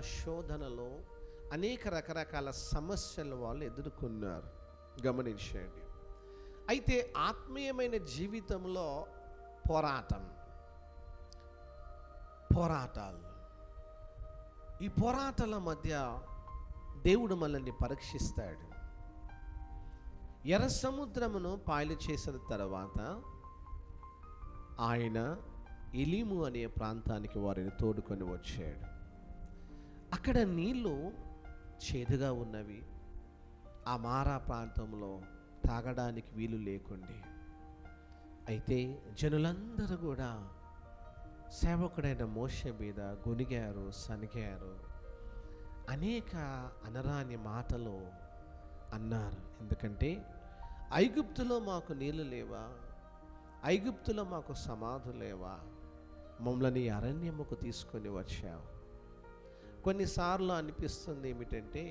శోధనలో అనేక రకరకాల సమస్యలు వాళ్ళు ఎదుర్కొన్నారు. గమనించండి. అయితే ఆత్మీయమైన జీవితంలో పోరాటం పోరాటాలు ఈ పోరాటాల మధ్య దేవుడు మనల్ని పరీక్షిస్తాడు. ఎర్ర సముద్రమును పాయలు చేసిన తర్వాత ఆయన ఎలీము అనే ప్రాంతానికి వారిని తోడుకొని వచ్చాడు. అక్కడ నీళ్ళు చేదుగా ఉన్నవి. ఆ మారా ప్రాంతంలో తాగడానికి వీలు లేకుండే. అయితే జనులందరూ కూడా సేవకుడైన మోష మీద గొనిగారు సనిగారు అనేక అనరాని మాటలు అన్నారు. ఎందుకంటే ఐగుప్తులో మాకు నీళ్ళు లేవా? ఐగుప్తులో మాకు సమాధు లేవా? మమ్మల్ని అరణ్యముకు తీసుకొని వచ్చావు. కొన్నిసార్లు అనిపిస్తుంది ఏమిటంటే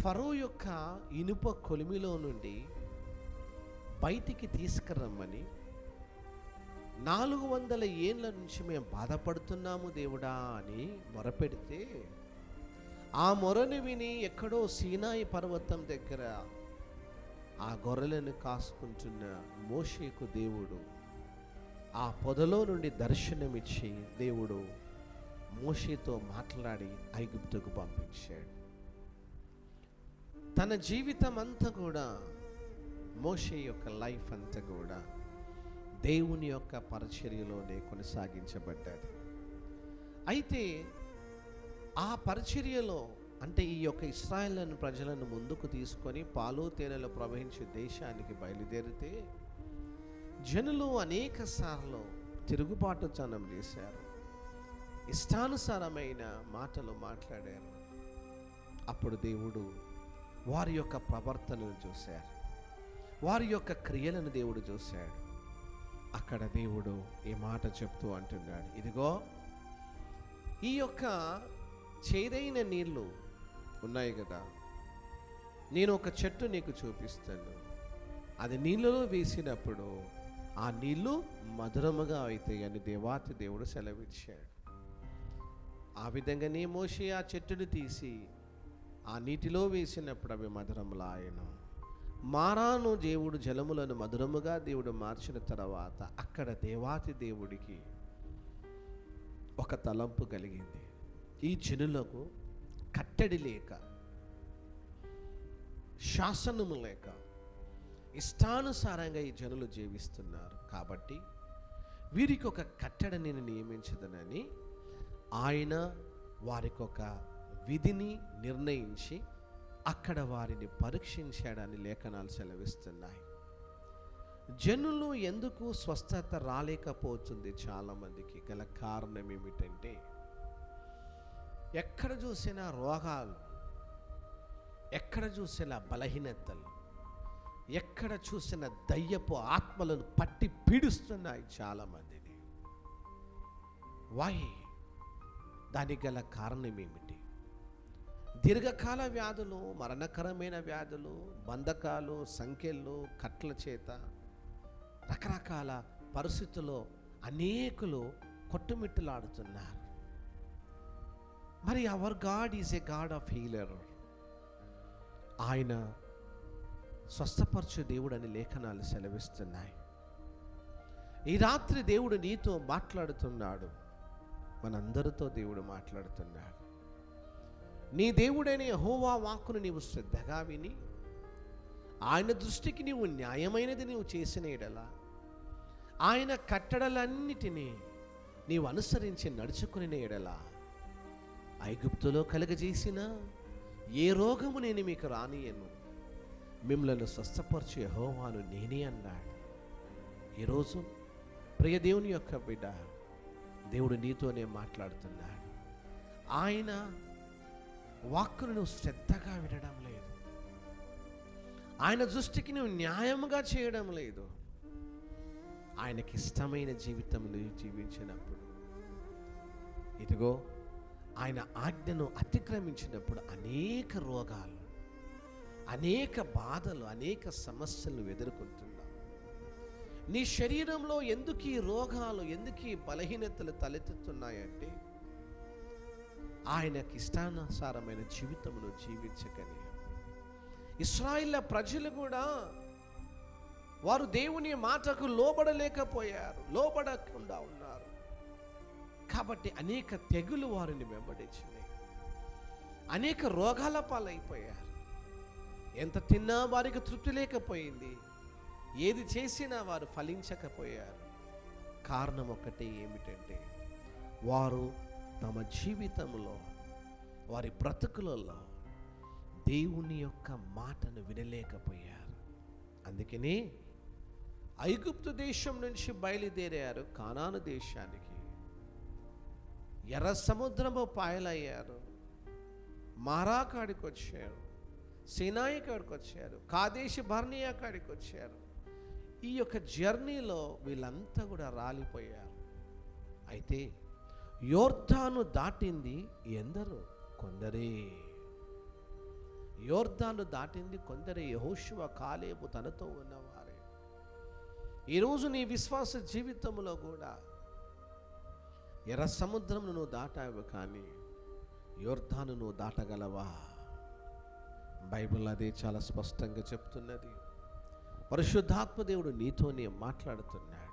ఫరో యొక్క ఇనుప కొలిమిలో నుండి బయటికి తీసుకురమ్మని నాలుగు వందల ఏళ్ళ నుంచి మేము బాధపడుతున్నాము దేవుడా అని మొరపెడితే ఆ మొరని విని ఎక్కడో సీనాయి పర్వతం దగ్గర ఆ గొర్రెలను కాసుకుంటున్న మోషేకు దేవుడు ఆ పొదలో నుండి దర్శనమిచ్చి దేవుడు మోషేతో మాట్లాడి ఐగుప్తుకు పంపించాడు. తన జీవితం అంతా కూడా మోషే యొక్క లైఫ్ అంతా కూడా దేవుని యొక్క పరిచర్యలోనే కొనసాగించబడ్డది. అయితే ఆ పరిచర్యలో అంటే ఈ యొక్క ఇస్రాయల్ ప్రజలను ముందుకు తీసుకొని పాలు తేనెలు ప్రవహించే దేశానికి బయలుదేరితే జనులు అనేక సార్లు తిరుగుబాటుతనం చేశారు. ఇష్టానుసారమైన మాటలు మాట్లాడారు. అప్పుడు దేవుడు వారి యొక్క ప్రవర్తనను చూశారు. వారి యొక్క క్రియలను దేవుడు చూశాడు. అక్కడ దేవుడు ఈ మాట చెప్తూ అంటున్నాడు ఇదిగో ఈ యొక్క చేదైన నీళ్ళు ఉన్నాయి కదా నేను ఒక చెట్టు నీకు చూపిస్తాను. అది నీళ్ళలో వేసినప్పుడు ఆ నీళ్ళు మధురముగా అవుతాయి అని దేవాతి దేవుడు సెలవిచ్చాడు. ఆ విధంగానే మోషే ఆ చెట్టును తీసి ఆ నీటిలో వేసినప్పుడు అవి మధురములాయను మారాను దేవుడు జలములను మధురముగా దేవుడు మార్చిన తర్వాత అక్కడ దేవాతి దేవుడికి ఒక తలంపు కలిగింది. ఈ జనులకు కట్టడి లేక శాసనము లేక ఇష్టానుసారంగా ఈ జనులు జీవిస్తున్నారు. కాబట్టి వీరికి ఒక కట్టడ నేను నియమించదనని ఆయన వారికి ఒక విధిని నిర్ణయించి అక్కడ వారిని పరీక్షించాడని లేఖనాలు సెలవిస్తున్నాయి. జనులు ఎందుకు స్వస్థత రాలేకపోతుంది చాలామందికి గల కారణం ఏమిటంటే ఎక్కడ చూసినా రోగాలు ఎక్కడ చూసినా బలహీనతలు ఎక్కడ చూసిన దయ్యపు ఆత్మలను పట్టి పీడిస్తున్నాయి చాలామందిని. వై దానికి గల కారణం ఏమిటి దీర్ఘకాల వ్యాధులు మరణకరమైన వ్యాధులు బంధకాలు సంఖ్యలు కట్ల చేత రకరకాల పరిస్థితుల్లో అనేకులు కొట్టుమిట్టలాడుతున్నారు. మరి our god is a god of healer ఆయన స్వస్థపరచు దేవుడు అని లేఖనాలు సెలవిస్తున్నాయి. ఈ రాత్రి దేవుడు నీతో మాట్లాడుతున్నాడు. మనందరితో దేవుడు మాట్లాడుతున్నాడు. నీ దేవుడైన యహోవా వాక్కును నీవు శ్రద్ధగా విని ఆయన దృష్టికి నీవు న్యాయమైనది నీవు చేసిన ఎడలా ఆయన కట్టడలన్నిటినీ నీవు అనుసరించి నడుచుకుని ఎడలా ఐగుప్తులో కలుగజేసిన ఏ రోగము నేను మీకు రానియను మిమ్మల్ని స్వస్థపరచు యహోవాను నేనే అన్నాడు. ఈరోజు ప్రియదేవుని యొక్క బిడ్డ దేవుడు నీతోనే మాట్లాడుతున్నాడు. ఆయన వాక్కును నువ్వు శ్రద్ధగా వినడం లేదు. ఆయన దృష్టికి నువ్వు న్యాయముగా చేయడం లేదు. ఆయనకి ఇష్టమైన జీవితం నువ్వు జీవించినప్పుడు ఇదిగో ఆయన ఆజ్ఞను అతిక్రమించినప్పుడు అనేక రోగాలు అనేక బాధలు అనేక సమస్యలు నువ్వు ఎదుర్కొంటున్నావు. నీ శరీరంలో ఎందుకు ఈ రోగాలు ఎందుకు ఈ బలహీనతలు తలెత్తుతున్నాయంటే ఆయనకి ఇష్టానుసారమైన జీవితమును జీవించకని. ఇస్రాయిల్ల ప్రజలు కూడా వారు దేవుని మాటకు లోబడలేకపోయారు లోబడకుండా ఉన్నారు. కాబట్టి అనేక తెగులు వారిని వెంబడించినాయి అనేక రోగాల పాలైపోయారు. ఎంత తిన్నా వారికి తృప్తి లేకపోయింది. ఏది చేసినా వారు ఫలించకపోయారు. కారణం ఒకటి ఏమిటంటే వారు తమ జీవితంలో వారి బ్రతుకులలో దేవుని యొక్క మాటను వినలేకపోయారు. అందుకని ఐగుప్తు దేశం నుంచి బయలుదేరారు కానాను దేశానికి. ఎర్ర సముద్రము పాయలయ్యారు. మారాకాడికి వచ్చారు సినాయి కాడికి వచ్చారు కాదేశి భర్ణియా కాడికి వచ్చారు ఈ యొక్క జర్నీలో వీళ్ళంతా కూడా రాలిపోయారు. అయితే యోర్ధాను దాటింది ఎందరు? కొందరే. యోర్ధాను దాటింది కొందరే. యహోశివ కాలేబు తనతో ఉన్నవారే. ఈరోజు నీ విశ్వాస జీవితంలో కూడా ఎర్ర సముద్రంను నువ్వు దాటావు కానీ యోర్ధాను నువ్వు దాటగలవా? బైబిల్ అదే చాలా స్పష్టంగా చెప్తున్నది. పరిశుద్ధాత్మ దేవుడు నీతోనే మాట్లాడుతున్నాడు.